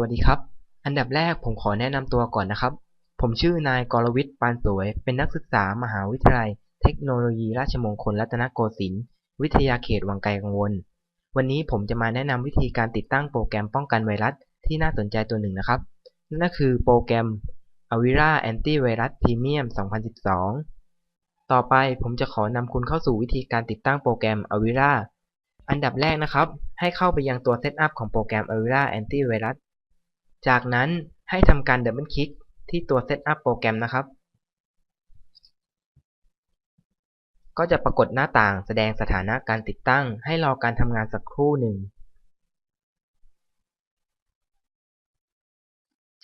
วัสดีครับ อันดับแรกผมขอแนะนำตัวก่อนนะครับ ผมชื่อนายกรวิทย์ปานสวย เป็นนักศึกษามหาวิทยาลัย เทคโนโลยีราชมงคลรัตนโกสินทร์ วิทยาเขตวังไกลกังวล วันนี้ผมจะมาแนะนำวิธีการติดตั้งโปรแกรมป้องกันไวรัสที่น่าสนใจตัวหนึ่งนะครับ นั่นก็คือโปรแกรม Avira Antivirus Premium 2012 ต่อไปผมจะขอนำคุณเข้าสู่วิธีการติดตั้งโปรแกรม Avira อันดับแรกนะครับ ให้เข้าไปยังตัว Setup ของโปรแกรม Avira Antivirus จากนั้นให้ทำการดับเบิลคลิกที่ตัว Setup โปรแกรมนะครับ ก็จะปรากฏหน้าต่างแสดงสถานะการติดตั้ง ให้รอการทำงานสักครู่หนึ่ง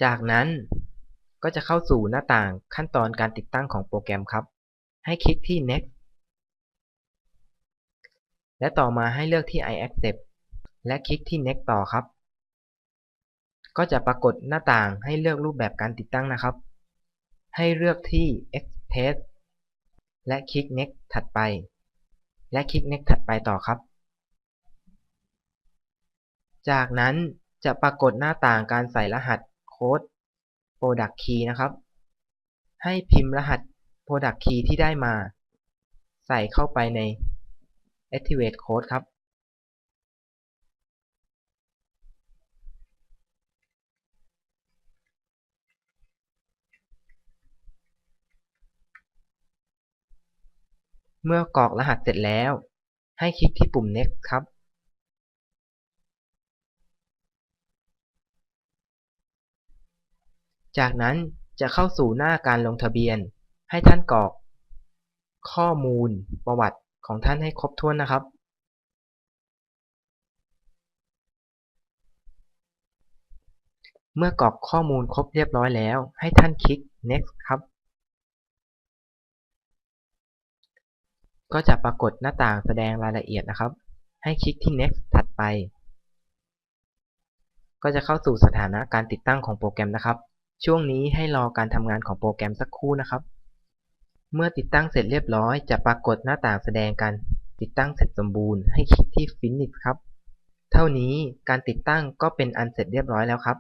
จากนั้นก็จะเข้าสู่หน้าต่างขั้นตอนการติดตั้งของโปรแกรมครับ ให้คลิกที่ next และต่อมาให้เลือกที่ I accept และคลิกที่ next ต่อครับ ก็จะปรากฏหน้าต่างให้เลือกรูปแบบการติดตั้งนะครับ ให้เลือกที่ express และคลิก next ถัดไป และคลิก next ถัดไปต่อครับ จากนั้นจะปรากฏหน้าต่างการใส่รหัสโค้ด product key นะครับ ให้พิมพ์รหัส product key ที่ได้มา ใส่เข้าไปใน activate code ครับ เมื่อกรอกรหัสเสร็จแล้ว ให้คลิกที่ปุ่ม next ครับ จากนั้นจะเข้าสู่หน้าการลงทะเบียน ให้ท่านกรอก ข้อมูลประวัติของท่านให้ครบถ้วนนะครับ เมื่อกรอกข้อมูลครบเรียบร้อยแล้ว ให้ท่านคลิก next ครับ ก็จะปรากฏหน้าต่างแสดงรายละเอียดนะครับ ให้คลิกที่ next ถัดไป ก็จะเข้าสู่สถานะการติดตั้งของโปรแกรมนะครับ ช่วงนี้ให้รอการทำงานของโปรแกรมสักครู่นะครับ เมื่อติดตั้งเสร็จเรียบร้อย จะปรากฏหน้าต่างแสดงการติดตั้งเสร็จสมบูรณ์ให้คลิกที่ finish ครับ เท่านี้การติดตั้งก็เป็นอันเสร็จเรียบร้อยแล้วครับ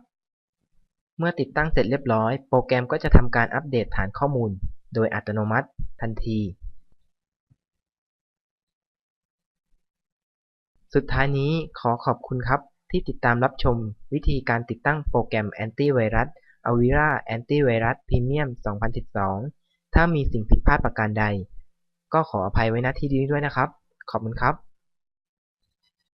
เมื่อติดตั้งเสร็จเรียบร้อย โปรแกรมก็จะทำการอัปเดตฐานข้อมูล โดยอัตโนมัติทันที สุดท้ายนี้ขอขอบคุณครับที่ติดตามรับชมวิธีการติดตั้งโปรแกรมแอนตี้ไวรัส Avira Antivirus Premium 2012 ถ้ามีสิ่งผิดพลาดประการใด ก็ขออภัยไว้ณที่นี้ด้วยนะครับ ขอบคุณครับ